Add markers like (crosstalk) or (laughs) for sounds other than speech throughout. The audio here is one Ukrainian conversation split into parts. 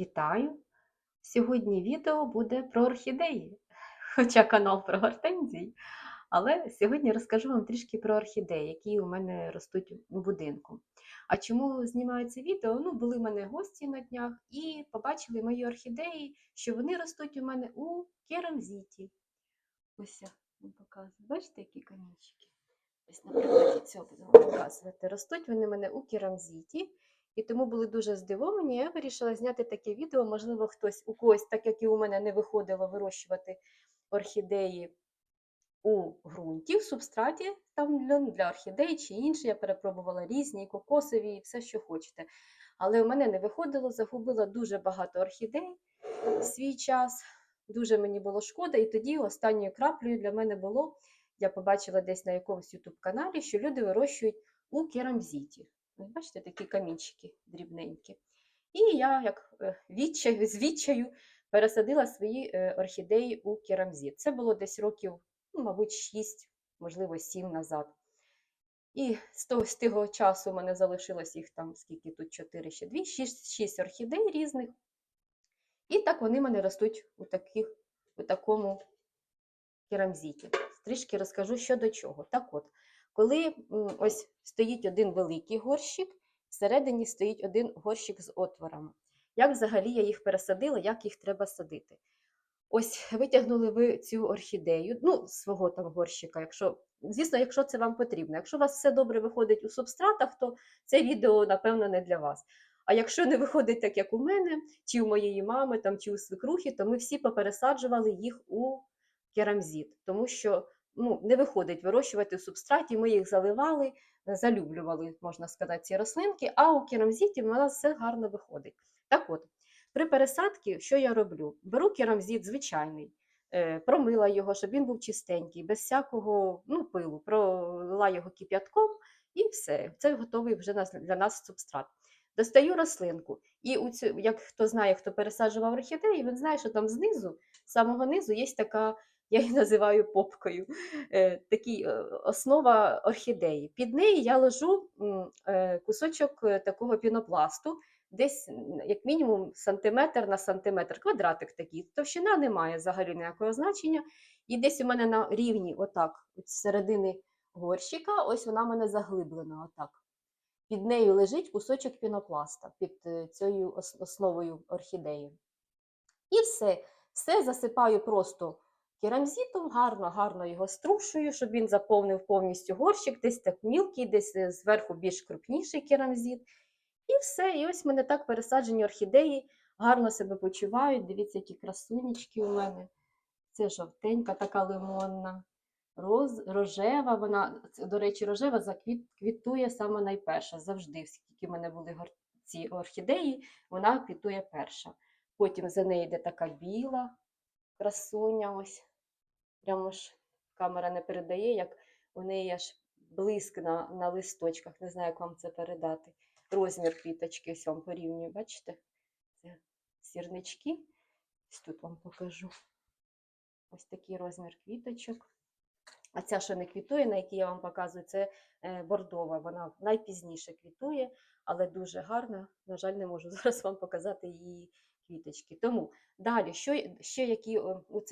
Вітаю! Сьогодні відео буде про орхідеї, (laughs) хоча канал про гортензії. Але сьогодні розкажу вам трішки про орхідеї, які у мене ростуть у будинку. А чому знімаю це відео? Ну, були в мене гості на днях і побачили мої орхідеї, що вони ростуть у мене у керамзіті. Ось я вам показую. Бачите, які камінчики? Ось, наприклад, цього буду показувати. Ростуть вони у мене у керамзіті. І тому були дуже здивовані. Я вирішила зняти таке відео. Можливо, хтось у когось, так як і у мене не виходило вирощувати орхідеї у ґрунті, в субстраті там для, орхідей чи інше. Я перепробувала різні, кокосові, і все, що хочете. Але у мене не виходило, загубила дуже багато орхідей в свій час. Дуже мені було шкода, і тоді останньою краплею для мене було, я побачила десь на якомусь ютуб-каналі, що люди вирощують у керамзіті. Бачите, такі камінчики дрібненькі. І я, як е, відчаю, з відчаю, пересадила свої е, орхідеї у керамзіт. Це було десь років, ну, мабуть, 6, можливо, 7 назад. І з того, з того часу у мене залишилось їх там, скільки тут 4 ще 2, 6, 6 орхідей різних. І так вони в мене ростуть у, таких, у такому керамзіті. Трішки розкажу, що до чого. Так от, коли ось стоїть один великий горщик, всередині стоїть один горщик з отворами. Як взагалі я їх пересадила, як їх треба садити? Ось витягнули ви цю орхідею, ну, свого там горщика, якщо, звісно, якщо це вам потрібно. Якщо у вас все добре виходить у субстратах, то це відео, напевно, не для вас. А якщо не виходить так, як у мене, чи у моєї мами, там, чи у свекрухи, то ми всі попересаджували їх у керамзіт, тому що ну, не виходить вирощувати в субстраті, ми їх заливали, залюблювали, можна сказати, ці рослинки, а у керамзіті в нас все гарно виходить. Так от, при пересадці, що я роблю? Беру керамзіт звичайний, е, промила його, щоб він був чистенький, без всякого ну, пилу, пролила його кип'ятком і все. Це готовий вже для нас субстрат. Достаю рослинку. І у цю, як хто знає, хто пересаджував орхідеї, він знає, що там знизу, з самого низу, є така, я її називаю попкою, е, такий, е, основа орхідеї. Під неї я ложу е, кусочок такого пінопласту, десь як мінімум сантиметр на сантиметр, квадратик такий. Товщина не має взагалі ніякого значення. І десь у мене на рівні, отак, от середини горщика, ось вона в мене заглиблена. Отак. Під нею лежить кусочок пінопласта під цією основою орхідеї. І все, все засипаю просто керамзитом, гарно, гарно його струшую, щоб він заповнив повністю горщик, десь так мілкий, десь е, зверху більш крупніший керамзит. І все. І ось в мене так пересаджені орхідеї, гарно себе почувають. Дивіться, які красунечки у мене. Це жовтенька, така лимонна. Роз, рожева, вона, до речі, рожева квітує саме найперша. Завжди, скільки в мене були ці орхідеї, вона квітує перша. Потім за нею йде така біла красуня. Ось. Прямо ж камера не передає, як у неї аж блиск на, на листочках. Не знаю, як вам це передати. Розмір квіточки ось вам порівнюю, бачите? Це сірнички. Ось тут вам покажу. Ось такий розмір квіточок. А ця, що не квітує, на якій я вам показую, це е, бордова. Вона найпізніше квітує, але дуже гарна. На жаль, не можу (laughs) зараз вам показати її квіточки. Тому далі, що ще які о, ну,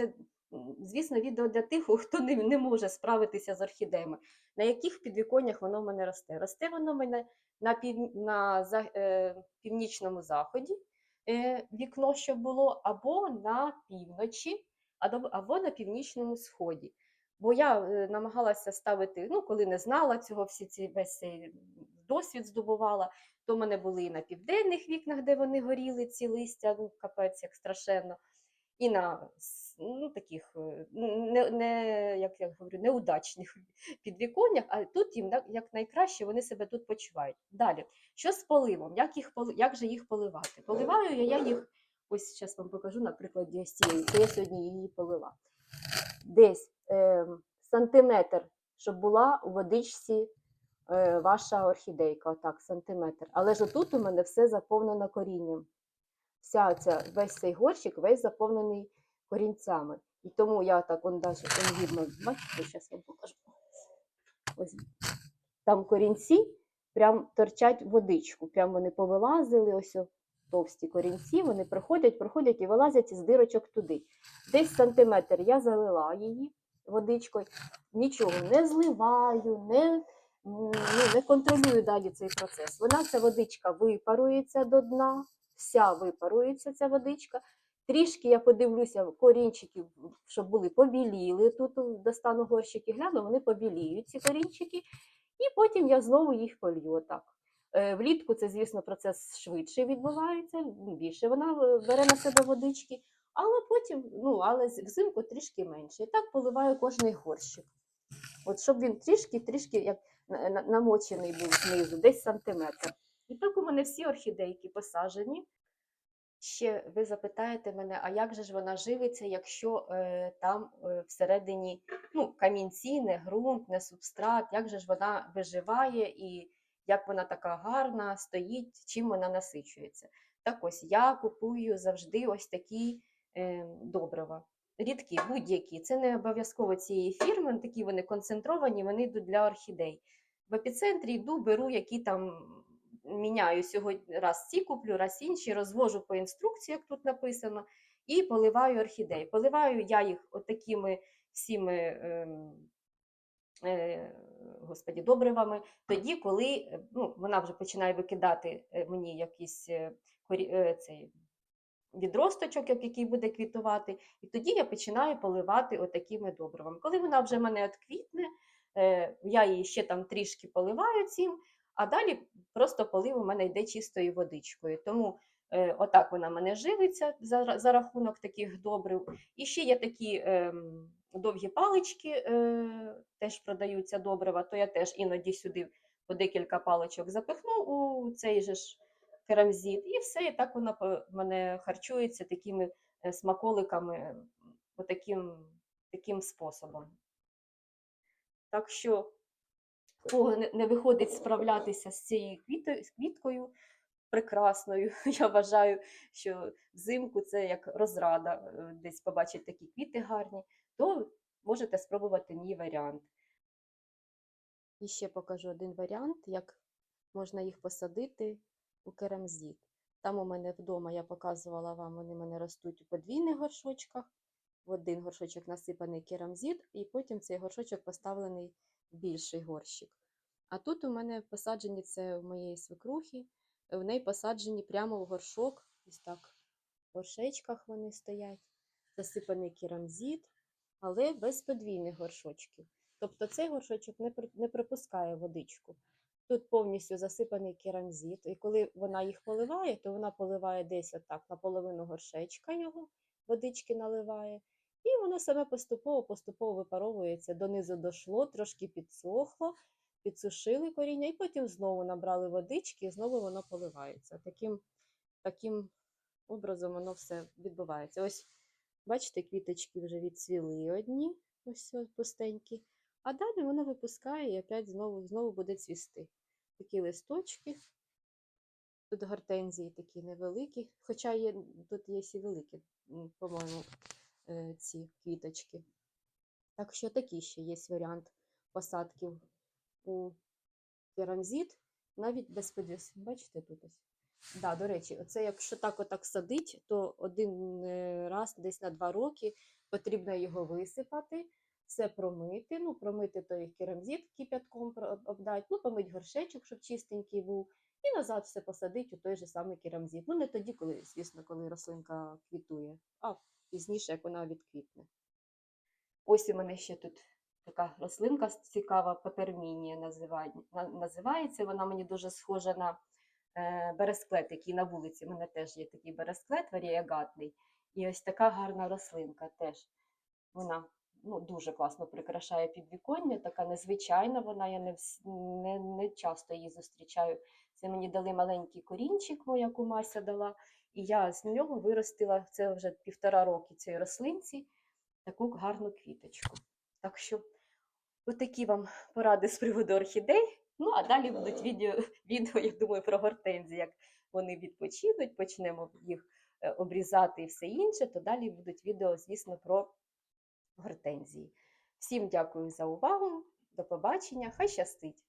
звісно, відео для тих, (laughs) хто не, не може справитися з орхідеями. На яких підвіконнях воно в мене росте? Росте воно в мене на, пів, на за, е, північному заході е, вікно, що було, або на півночі, або, на північному сході. Бо я е, намагалася ставити, ну, коли не знала цього, всі ці весь цей досвід здобувала, то в мене були і на південних вікнах, де вони горіли, ці листя, ну, капець, як страшенно, і на ну, таких е, не, не, як я говорю, неудачних (laughs) підвіконнях, а тут їм як найкраще вони себе тут почувають. Далі, що з поливом? Як, їх, як же їх поливати? Поливаю я, я їх, ось зараз вам покажу, наприклад, ось цієї, це я сьогодні її полила десь е, сантиметр, щоб була у водичці е, ваша орхідейка, отак, сантиметр. Але ж отут у мене все заповнено корінням. Вся ця, весь цей горщик весь заповнений корінцями. І тому я так он он видно, бачите, зараз вам покажу. Ось там корінці прям торчать водичку. Прям вони повилазили, ось товсті корінці, вони проходять, проходять і вилазять із дирочок туди. Десь сантиметр я залила її водичкою, нічого не зливаю, не, ну, не контролюю далі цей процес. Вона, ця водичка випарується до дна, вся випарується ця водичка. Трішки я подивлюся корінчиків, щоб були побіліли. Тут достану горщики, гляну, вони побіліють ці корінчики, і потім я знову їх полью. Отак. Е, Влітку це, звісно, процес швидше відбувається, більше вона е, бере на себе водички, але потім, ну, але взимку трішки менше. І так поливаю кожний горщик. От щоб він трішки-трішки як на- на- намочений був знизу, десь сантиметр. І так у мене всі орхідейки посаджені. Ще ви запитаєте мене, а як же ж вона живиться, якщо е, там е, всередині ну, камінці, не ґрунт, не субстрат, як же ж вона виживає і як вона така гарна стоїть, чим вона насичується. Так ось я купую завжди ось такі е, добрива. Рідкі, будь-які. Це не обов'язково цієї фірми, такі вони концентровані, вони йдуть для орхідей. В епіцентрі йду, беру, які там міняю сьогодні раз ці куплю, раз інші, розвожу по інструкції, як тут написано, і поливаю орхідей. Поливаю я їх отакими всіми. ем, е, Господі, добривами, тоді, коли е, ну, вона вже починає викидати е, мені якийсь е, цей відросточок, який буде квітувати, і тоді я починаю поливати отакими добривами. Коли вона вже мене отквітне, е, я її ще там трішки поливаю цим, а далі просто полив у мене йде чистою водичкою. Тому е, отак вона мене живиться за, за рахунок таких добрив. І ще є такі ем, довгі палички, е, теж продаються добрива, то я теж іноді сюди по декілька паличок запихну у цей же ж керамзит, і все, і так вона в мене харчується такими е, смаколиками, отаким таким способом. Так що, кого не, виходить справлятися з цією квіткою прекрасною, (laughs) я вважаю, що взимку це як розрада, е, десь побачити такі квіти гарні, то можете спробувати мій варіант. І ще покажу один варіант, як можна їх посадити у керамзит. Там у мене вдома я показувала вам, вони в мене ростуть у подвійних горшочках. В один горшочок насипаний керамзит, і потім цей горшочок поставлений в більший горщик. А тут у мене посаджені це у моєї свекрухи, в неї посаджені прямо в горшок, ось так, в горшечках вони стоять, засипаний керамзит, але без подвійних горшочків. Тобто цей горшочок не, не пропускає водичку. Тут повністю засипаний керамзит, і коли вона їх поливає, то вона поливає десь отак на половину горшечка його, водички наливає, і воно саме поступово поступово випаровується. Донизу дошло, трошки підсохло, підсушили коріння, і потім знову набрали водички, і знову воно поливається. Таким, таким образом воно все відбувається. Ось, бачите, квіточки вже відцвіли одні, ось пустенькі. А далі воно випускає і опять знову, знову буде цвісти. Такі листочки. Тут гортензії такі невеликі, хоча є, тут є і великі, по-моєму, е, ці квіточки. Так що такий ще є варіант посадки у керамзит, навіть без подвіс. Бачите тут ось? Да, до речі, оце якщо так отак садить, то один е, раз десь на два роки потрібно його висипати, все промити. Ну, промити той керамзит кипятком обдати, ну, помить горшечок, щоб чистенький був, і назад все посадити у той же самий керамзит. Ну, не тоді, коли, звісно, коли рослинка квітує, а пізніше, як вона відквітне. Ось у мене ще тут така рослинка цікава, папермінія називає- називається. Вона мені дуже схожа на е, бересклет, який на вулиці. У мене теж є такий бересклет варієгатний. І ось така гарна рослинка теж. Вона ну, дуже класно прикрашає підвіконня, така незвичайна вона, я не, не, не часто її зустрічаю. Це мені дали маленький корінчик, моя кумася дала, і я з нього виростила це вже півтора роки цій рослинці таку гарну квіточку. Так що отакі вам поради з приводу орхідей. Ну, а далі будуть відео, (laughs) відео, я думаю, про гортензії, як вони відпочинуть, почнемо їх е, обрізати і все інше, то далі будуть відео, звісно, про гортензії. Всім дякую за увагу, до побачення, хай щастить!